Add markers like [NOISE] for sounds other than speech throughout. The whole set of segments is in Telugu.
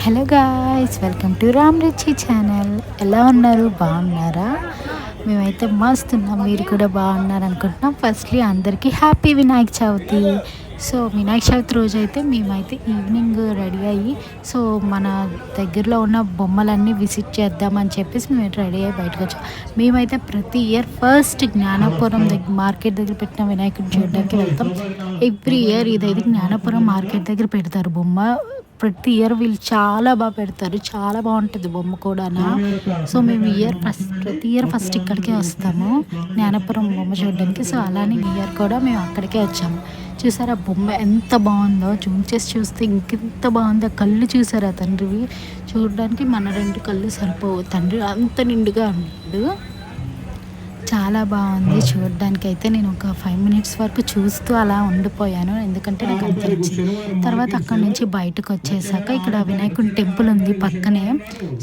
Hello guys welcome to Ram Richi channel ఎలా ఉన్నారు? బాగున్నారా? మేమైతే మస్తున్నాం మీరు కూడా బాగున్నారు అనుకుంటున్నాం ఫస్ట్లీ అందరికీ హ్యాపీ వినాయక చవితి. సో వినాయక చవితి రోజు అయితే మేమైతే ఈవినింగ్ రెడీ అయ్యి సో మన దగ్గరలో ఉన్న బొమ్మలన్నీ విజిట్ చేద్దామని చెప్పేసి మేము రెడీ అయ్యి బయటకు వచ్చాం. మేమైతే ప్రతి ఇయర్ ఫస్ట్ జ్ఞానపురం దగ్గర మార్కెట్ దగ్గర పెట్టిన వినాయకుడిని చూడడానికి వెళ్తాం. ఎవ్రీ ఇయర్ ఇదైతే జ్ఞానపురం మార్కెట్ దగ్గర పెడతారు బొమ్మ. ప్రతి ఇయర్ వీళ్ళు చాలా బాగా పెడతారు. చాలా బాగుంటుంది బొమ్మ కూడా సో మేము ఇయర్ ఫస్ట్ ప్రతి ఇయర్ ఫస్ట్ ఇక్కడికే వస్తాము. జ్ఞానపురం బొమ్మ చూడడానికి. సో అలానే ఇయర్ కూడా మేము అక్కడికే వచ్చాము చూసారా బొమ్మ ఎంత బాగుందో. జూమ్ చేసి చూస్తే ఇంకెంత బాగుందో. కళ్ళు చూసారా తండ్రివి? చూడడానికి మన రెండు కళ్ళు సరిపోవు. తండ్రి అంత నిండుగా ఉన్నాడు. చాలా బాగుంది. చూడడానికి అయితే నేను ఒక ఫైవ్ మినిట్స్ వరకు చూస్తూ అలా ఉండిపోయాను. ఎందుకంటే నాకు అంత నచ్చింది తర్వాత అక్కడ నుంచి బయటకు వచ్చేసాక ఇక్కడ వినాయకుడి టెంపుల్ ఉంది పక్కనే.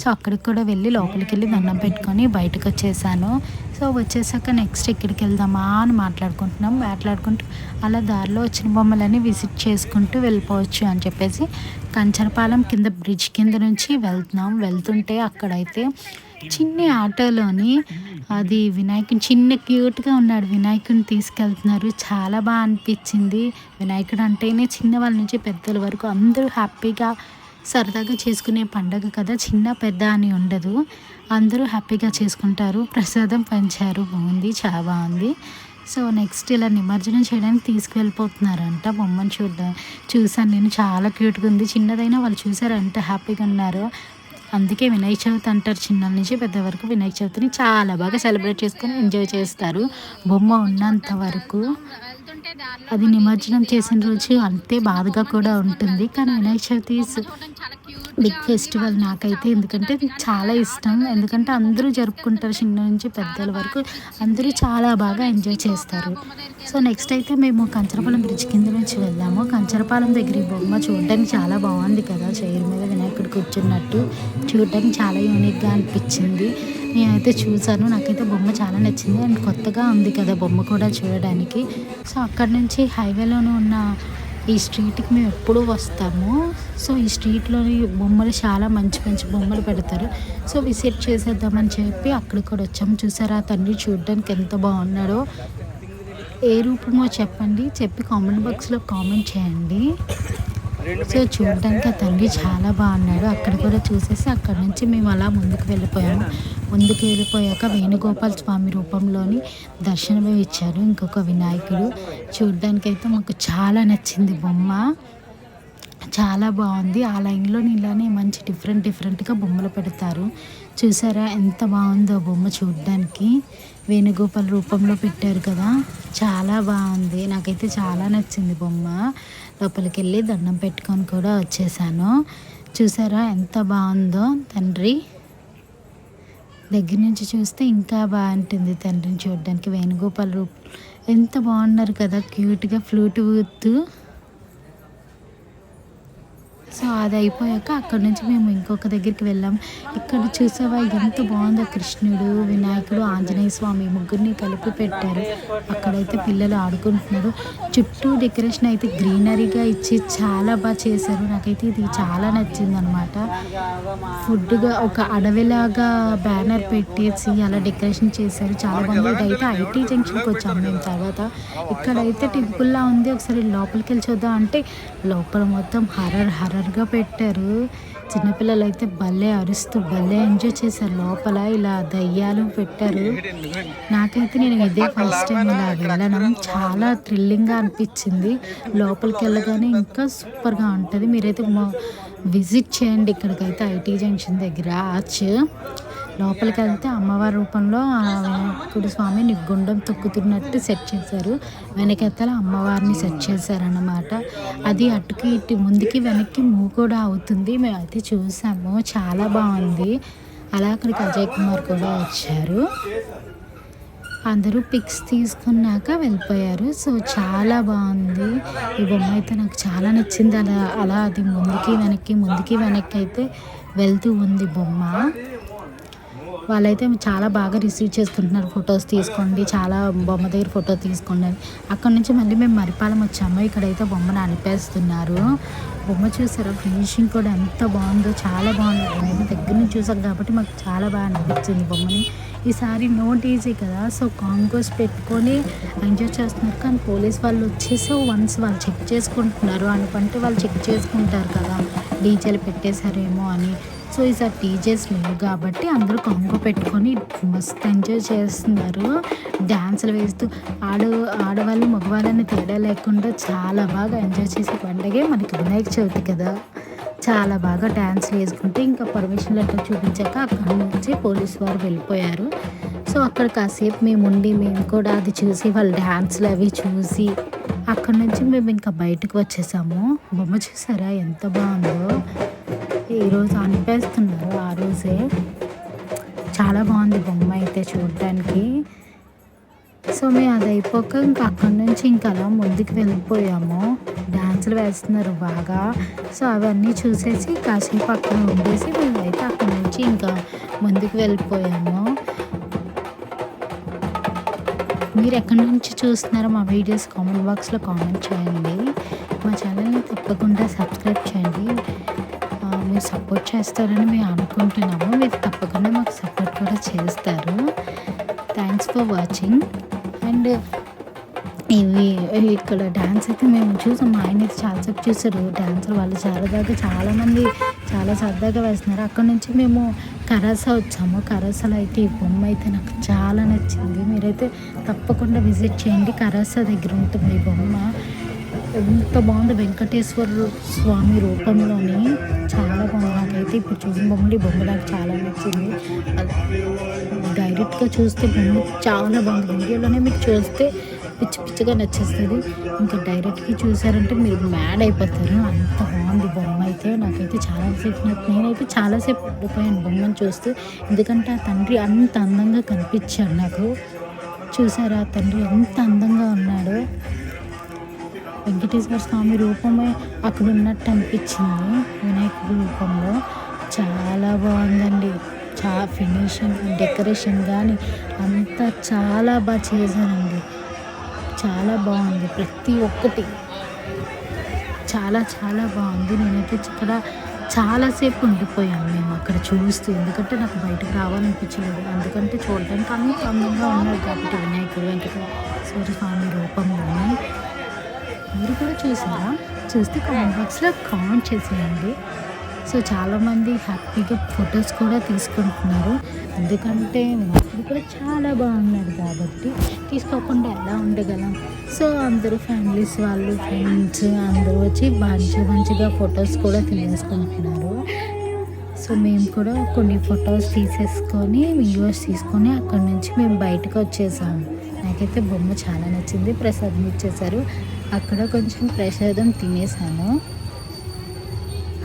సో అక్కడికి కూడా వెళ్ళి లోపలికి వెళ్ళి దండం పెట్టుకొని బయటకు వచ్చేసాను సో వచ్చేసాక నెక్స్ట్ ఎక్కడికి వెళ్దామా అని మాట్లాడుకుంటున్నాం. మాట్లాడుకుంటూ అలా దారిలో వచ్చిన బొమ్మలని విజిట్ చేసుకుంటూ వెళ్ళిపోవచ్చు అని చెప్పేసి కంచరపాలెం కింద బ్రిడ్జ్ కింద నుంచి వెళ్తున్నాం. వెళ్తుంటే అక్కడైతే చిన్న ఆటోలోని అది వినాయకుని చిన్న క్యూట్గా ఉన్నాడు. వినాయకుని తీసుకెళ్తున్నారు. చాలా బాగా అనిపించింది. వినాయకుడు అంటేనే చిన్న వాళ్ళ నుంచి పెద్దల వరకు అందరూ హ్యాపీగా సరదాగా చేసుకునే పండగ కదా. చిన్న పెద్ద అని ఉండదు. అందరూ హ్యాపీగా చేసుకుంటారు. ప్రసాదం పంచారు. బాగుంది. చాలా బాగుంది. సో నెక్స్ట్ ఇలా నిమజ్జనం చేయడానికి తీసుకువెళ్ళిపోతున్నారంట బొమ్మను చూడడం చూసాను నేను. చాలా క్యూట్గా ఉంది. చిన్నదైనా వాళ్ళు చూసారు ఎంత హ్యాపీగా ఉన్నారు. అందుకే వినాయక చవితి అంటారు చిన్న నుంచి పెద్ద వరకు వినాయక చవితిని చాలా బాగా సెలబ్రేట్ చేసుకొని ఎంజాయ్ చేస్తారు. బొమ్మ ఉన్నంత వరకు అది నిమజ్జనం చేసిన రోజు అంతే బాధగా కూడా ఉంటుంది. కానీ వినాయక చవితి బిగ్ ఫెస్టివల్ నాకైతే ఎందుకంటే చాలా ఇష్టం. ఎందుకంటే అందరూ జరుపుకుంటారు చిన్న నుంచి పెద్దల వరకు. అందరూ చాలా బాగా ఎంజాయ్ చేస్తారు. సో నెక్స్ట్ అయితే మేము కంచరపాలెం బ్రిడ్జ్ కింద నుంచి వెళ్ళాము. కంచరపాలెం దగ్గర ఈ బొమ్మ చూడడానికి చాలా బాగుంది కదా. చైర్ మీద వినాయకుడు కూర్చున్నట్టు చూడడానికి చాలా యూనిక్గా అనిపించింది. నేనైతే చూసాను నాకైతే బొమ్మ చాలా నచ్చింది. అండ్ కొత్తగా ఉంది కదా బొమ్మ కూడా చూడడానికి. సో అక్కడ నుంచి హైవేలోనూ ఉన్న ఈ స్ట్రీట్కి మేము ఎప్పుడూ వస్తాము. సో ఈ స్ట్రీట్లోని బొమ్మలు చాలా మంచి మంచి బొమ్మలు పెడతారు. సో విజిట్ చేసేద్దామని చెప్పి అక్కడికి కూడా వచ్చాము చూసారా తండ్రి చూడడానికి ఎంత బాగున్నాడో. ఏ రూపమో చెప్పండి. చెప్పి కామెంట్ బాక్స్లో కామెంట్ చేయండి. సో చూడడానికి ఆ తండ్రి చాలా బాగున్నాడు. అక్కడ కూడా చూసేసి అక్కడ నుంచి మేము అలా ముందుకు వెళ్ళిపోయాము. ముందుకు వెళ్ళిపోయాక వేణుగోపాల్ స్వామి రూపంలోని దర్శనమే ఇచ్చారు ఇంకొక వినాయకుడు. చూడడానికి అయితే మాకు చాలా నచ్చింది బొమ్మ. చాలా బాగుంది. ఆ లైన్లో ఇలానే మంచి డిఫరెంట్ డిఫరెంట్గా బొమ్మలు పెడతారు. చూసారా ఎంత బాగుందో బొమ్మ చూడడానికి. వేణుగోపాల్ రూపంలో పెట్టారు కదా. చాలా బాగుంది. నాకైతే చాలా నచ్చింది బొమ్మ. లోపలికి వెళ్ళి దండం పెట్టుకొని కూడా వచ్చేసాను. చూసారా ఎంత బాగుందో తండ్రి? దగ్గర నుంచి చూస్తే ఇంకా బాగుంటుంది తండ్రిని చూడడానికి. వేణుగోపాల్ రూప్ ఎంత బాగున్నారు కదా క్యూట్గా ఫ్లూట్ ఊతూ సో అది అయిపోయాక అక్కడ నుంచి మేము ఇంకొక దగ్గరికి వెళ్ళాం. ఇక్కడ చూసావా ఎంత బాగుందో కృష్ణుడు వినాయకుడు ఆంజనేయ స్వామి ముగ్గురిని కలిపి పెట్టారు. అక్కడైతే పిల్లలు ఆడుకుంటున్నారు. చుట్టూ డెకరేషన్ అయితే గ్రీనరీగా ఇచ్చి చాలా బాగా చేశారు. నాకైతే ఇది చాలా నచ్చింది అనమాట ఫుడ్గా ఒక అడవిలాగా బ్యానర్ పెట్టేసి అలా డెకరేషన్ చేశారు. చాలా బాగుంది. ఇదైతే ఐటీ జంక్షన్కి వచ్చాము మేము తర్వాత. ఇక్కడైతే టెంపుల్లా ఉంది. ఒకసారి లోపలికి వెళ్ళి చూద్దాం అంటే లోపల మొత్తం హర్రర్ కలర్గా పెట్టారు. చిన్నపిల్లలు అయితే భలే అరుస్తూ భలే ఎంజాయ్ చేశారు. లోపల ఇలా దయ్యాలు పెట్టారు. నాకైతే నేను ఇదే ఫస్ట్ టైం ఇలా వెళ్ళడం చాలా థ్రిల్లింగ్గా అనిపించింది. లోపలికి వెళ్ళగానే ఇంకా సూపర్గా ఉంటుంది. మీరైతే విజిట్ చేయండి. ఇక్కడికైతే ఐటీ జంక్షన్ దగ్గర. ఆర్చ్ లోపలికి వెళ్తే అమ్మవారి రూపంలో ఆ స్వామి గుండం తొక్కుతున్నట్టు సెట్ చేశారు. వెనకెత్తల అమ్మవారిని సెట్ చేశారన్నమాట. అది అటుకి ఇటు ముందుకి వెనక్కి మూవ్ కూడా అవుతుంది. మేమైతే చూసాము. చాలా బాగుంది. అలా అక్కడికి అజయ్ కుమార్ కూడా వచ్చారు. అందరూ పిక్స్ తీసుకున్నాక వెళ్ళిపోయారు. సో చాలా బాగుంది. ఈ బొమ్మ అయితే నాకు చాలా నచ్చింది. అలా అలా అది ముందుకి వెనక్కి ముందుకి వెనక్కి అయితే వెళ్తూ ఉంది బొమ్మ. వాళ్ళైతే చాలా బాగా రిసీవ్ చేసుకుంటున్నారు ఫొటోస్ తీసుకోండి చాలా బొమ్మ దగ్గర ఫోటో తీసుకోండి అని. అక్కడ నుంచి మళ్ళీ మేము మరిపాలెం వచ్చాము. ఇక్కడైతే బొమ్మను అనిపేస్తున్నారు. బొమ్మ చూసారా? ఫినిషింగ్ కూడా ఎంత బాగుందో చాలా బాగుంది. మేము దగ్గర నుంచి చూసాం కాబట్టి మాకు చాలా బాగా అనిపించింది బొమ్మని. ఈసారి నోట్ ఈజీ కదా సో కాంగోస్ పెట్టుకొని ఎంజాయ్ చేస్తున్నారు. కానీ పోలీస్ వాళ్ళు వచ్చేసి వన్స్ వాళ్ళు చెక్ చేసుకుంటున్నారు. అనుకుంటే వాళ్ళు చెక్ చేసుకుంటారు కదా డీజేలు పెట్టేశారేమో అని. సో ఈసారి డీజేస్ లేవు కాబట్టి అందరూ కొంగు పెట్టుకొని మస్తు ఎంజాయ్ చేస్తున్నారు. డ్యాన్సులు వేస్తూ ఆడ ఆడవాళ్ళు మగవాళ్ళని తేడా లేకుండా చాలా బాగా ఎంజాయ్ చేసే పండగే మనకి వినాయక చవితి కదా. చాలా బాగా డ్యాన్స్ వేసుకుంటే ఇంకా పర్మిషన్ లెటర్ చూపించాక అక్కడ నుంచి పోలీస్ వారు వెళ్ళిపోయారు. సో అక్కడ కాసేపు మేము ఉండి మేము కూడా అది చూసి వాళ్ళ డ్యాన్స్లు అవి చూసి అక్కడ నుంచి మేము ఇంకా బయటకు వచ్చేసాము. బొమ్మ చూసారా? ఎంత బాగుందో. ఈరోజు అనిపేస్తున్నారు ఆ రోజే. చాలా బాగుంది బొమ్మ అయితే చూడటానికి సో మేము అది అయిపోక ఇంకా అక్కడి నుంచి ఇంకా అలా ముందుకు వెళ్ళిపోయాము. డ్యాన్సులు వేస్తున్నారు బాగా. సో అవన్నీ చూసేసి కాసేపు అక్కడ ఉండేసి మేము అయితే అక్కడి నుంచి ఇంకా ముందుకు వెళ్ళిపోయాము. మీరు ఎక్కడి నుంచి చూస్తున్నారో మా వీడియోస్ కామెంట్ బాక్స్లో కామెంట్ చేయండి. మా ఛానల్ని తప్పకుండా సబ్స్క్రైబ్ చేయండి. ఆ, మీరు సపోర్ట్ చేస్తారని మేము అనుకుంటున్నాము. మీరు తప్పకుండా మాకు సపోర్ట్ కూడా చేస్తారు. థ్యాంక్స్ ఫర్ వాచింగ్ అండ్ ఇవి ఇక్కడ డ్యాన్స్ అయితే మేము చూసాం. మా ఆయన అయితే చాలాసేపు చూసారు డ్యాన్సర్ వాళ్ళు సరదాగా చాలామంది చాలా సరదాగా వేస్తున్నారు. అక్కడ నుంచి మేము కరాసా వచ్చాము. కరాసాలో అయితే ఈ బొమ్మ అయితే నాకు చాలా నచ్చింది. మీరైతే తప్పకుండా విజిట్ చేయండి. కరాసా దగ్గర ఉంటుంది ఈ బొమ్మ. ఎంత బాగుంది వెంకటేశ్వర స్వామి రూపంలోని. చాలా బాగుంది. నాకైతే ఇప్పుడు చూసిన బొమ్మలు ఈ బొమ్మ నాకు చాలా నచ్చింది. డైరెక్ట్గా చూస్తే బొమ్మ చాలా బాగుంది. వీడియోలోనే మీకు చూస్తే పిచ్చి పిచ్చిగా నచ్చేస్తుంది. ఇంకా డైరెక్ట్గా చూసారంటే మీరు మ్యాడ్ అయిపోతారు. అంత బాగుంది బొమ్మ అయితే. నాకైతే చాలాసేపు నాకు నేనైతే చాలాసేపు ఉండిపోయాను బొమ్మను చూస్తూ. ఎందుకంటే ఆ తండ్రి అంత అందంగా కనిపించాడు నాకు. చూసారా? ఆ తండ్రి ఎంత అందంగా ఉన్నాడో. వెంకటేశ్వర స్వామి రూపమే అక్కడ ఉన్నట్టు అనిపించింది. వినాయకుడి రూపంలో చాలా బాగుందండి. చా ఫినిషింగ్ డెకరేషన్ కానీ అంతా చాలా బాగా చేశానండి చాలా బాగుంది ప్రతి ఒక్కటి. చాలా చాలా బాగుంది. నేనైతే ఇక్కడ చాలాసేపు ఉండిపోయాను మేము అక్కడ చూస్తూ. ఎందుకంటే నాకు బయటకు రావాలనిపించలేదు. ఎందుకంటే చూడడానికి అంత అందంగా ఉన్నాడు కాబట్టి వినాయకుడు వెంకటేశ్వర స్వామి రూపంలోనే మీరు కూడా చూసారా? చూస్తే కామెంట్ బాక్స్లో కామెంట్ చేసేయండి. సో చాలామంది హ్యాపీగా ఫొటోస్ కూడా తీసుకుంటున్నారు. ఎందుకంటే అప్పుడు కూడా చాలా బాగున్నాడు కాబట్టి తీసుకోకుండా ఎలా ఉండగలం? సో అందరూ ఫ్యామిలీస్ వాళ్ళు ఫ్రెండ్స్ అందరూ వచ్చి మంచి మంచిగా ఫొటోస్ కూడా తీసుకుంటున్నారు సో మేము కూడా కొన్ని ఫొటోస్ తీసేసుకొని వీడియోస్ తీసుకొని అక్కడి నుంచి మేము బయటకు వచ్చేసాము. నాకైతే బొమ్మ చాలా నచ్చింది. ప్రసాదం ఇచ్చేసారు అక్కడ కొంచెం ప్రసాదం తినేసాను.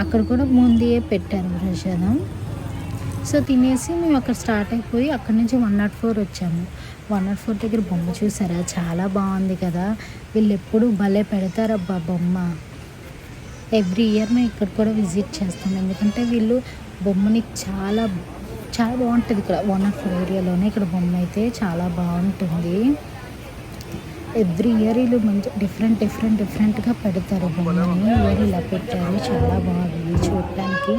అక్కడ కూడా ముందే పెట్టారు ప్రసాదం. సో తినేసి మేము అక్కడ స్టార్ట్ అయిపోయి అక్కడ నుంచి వన్ నాట్ ఫోర్ వచ్చాము. వన్ నాట్ ఫోర్ దగ్గర బొమ్మ చూసారా? చాలా బాగుంది కదా. వీళ్ళు ఎప్పుడు భలే పెడతారబ్బా బొమ్మ. ఎవ్రీ ఇయర్ మేము ఇక్కడ కూడా విజిట్ చేస్తాం. ఎందుకంటే వీళ్ళు బొమ్మని చాలా చాలా బాగుంటుంది ఇక్కడ. వన్ ఆఫ్ ఏరియాలోనే ఇక్కడ బొమ్మ అయితే చాలా బాగుంటుంది. ఎవ్రీ ఇయర్ వీళ్ళు మంచి డిఫరెంట్ డిఫరెంట్ డిఫరెంట్గా పెడతారు. బొమ్మని ఇయర్ ఇలా పెట్టారు. చాలా బాగుంది చూడటానికి.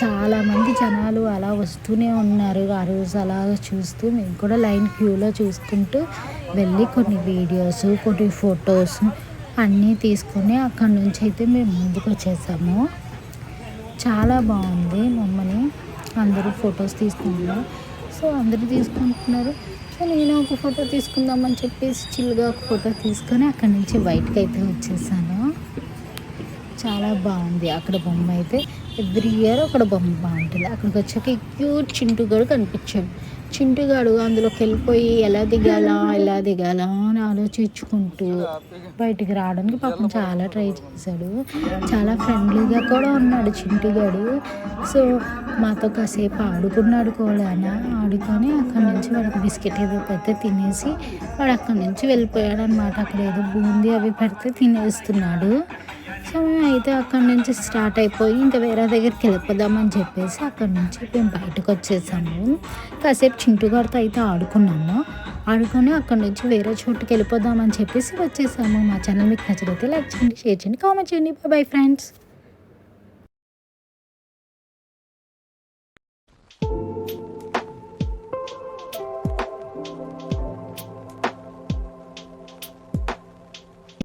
చాలామంది జనాలు అలా వస్తూనే ఉన్నారు. ఆ రోజు అలా చూస్తూ మేము కూడా లైన్ క్యూలో చూసుకుంటూ వెళ్ళి కొన్ని వీడియోస్ కొన్ని ఫొటోస్ అన్నీ తీసుకొని అక్కడ నుంచి అయితే మేము ముందుకు వచ్చేసాము. చాలా బాగుంది మమ్మల్ని. అందరూ ఫొటోస్ తీసుకున్నారు. సో అందరూ తీసుకుంటున్నారు. సో నేను ఒక ఫోటో తీసుకుందామని చెప్పేసి చిల్లుగా ఒక ఫోటో తీసుకొని అక్కడి నుంచి బయటకు అయితే వచ్చేసాను. చాలా బాగుంది అక్కడ బొమ్మ అయితే. ఎవ్రీ ఇయర్ అక్కడ బొమ్మ బాగుంటుంది. అక్కడికి వచ్చాక క్యూట్ కూడా కనిపించాడు చింటుగాడు అందులోకి వెళ్ళిపోయి ఎలా దిగాలా [LAUGHS] ఎలా దిగాలా అని ఆలోచించుకుంటూ బయటికి రావడానికి పాపం చాలా ట్రై చేశాడు. చాలా ఫ్రెండ్లీగా కూడా ఉన్నాడు చింటుగాడు. సో మాతో కాసేపు ఆడుకున్నాడు కూడా ఆడుకొని అక్కడి నుంచి వాడికి బిస్కెట్ ఏదో పెడితే తినేసి వాడు అక్కడి నుంచి వెళ్ళిపోయాడు అనమాట అక్కడ ఏదో బూందీ అవి పెడితే తినేస్తున్నాడు. సో మేము అయితే అక్కడి నుంచి స్టార్ట్ అయిపోయి ఇంకా వేరే దగ్గరికి వెళ్ళిపోదామని చెప్పేసి అక్కడి నుంచి మేము బయటకు వచ్చేసాము. కాసేపు చింటు గారితో అయితే ఆడుకున్నాము. ఆడుకొని అక్కడి నుంచి వేరే చోటుకి వెళ్ళిపోదామని చెప్పేసి వచ్చేసాము. మా ఛానల్ మీకు నచ్చితే లైక్ చేయండి షేర్ చేయండి కామెంట్ చేయండి. Bye friends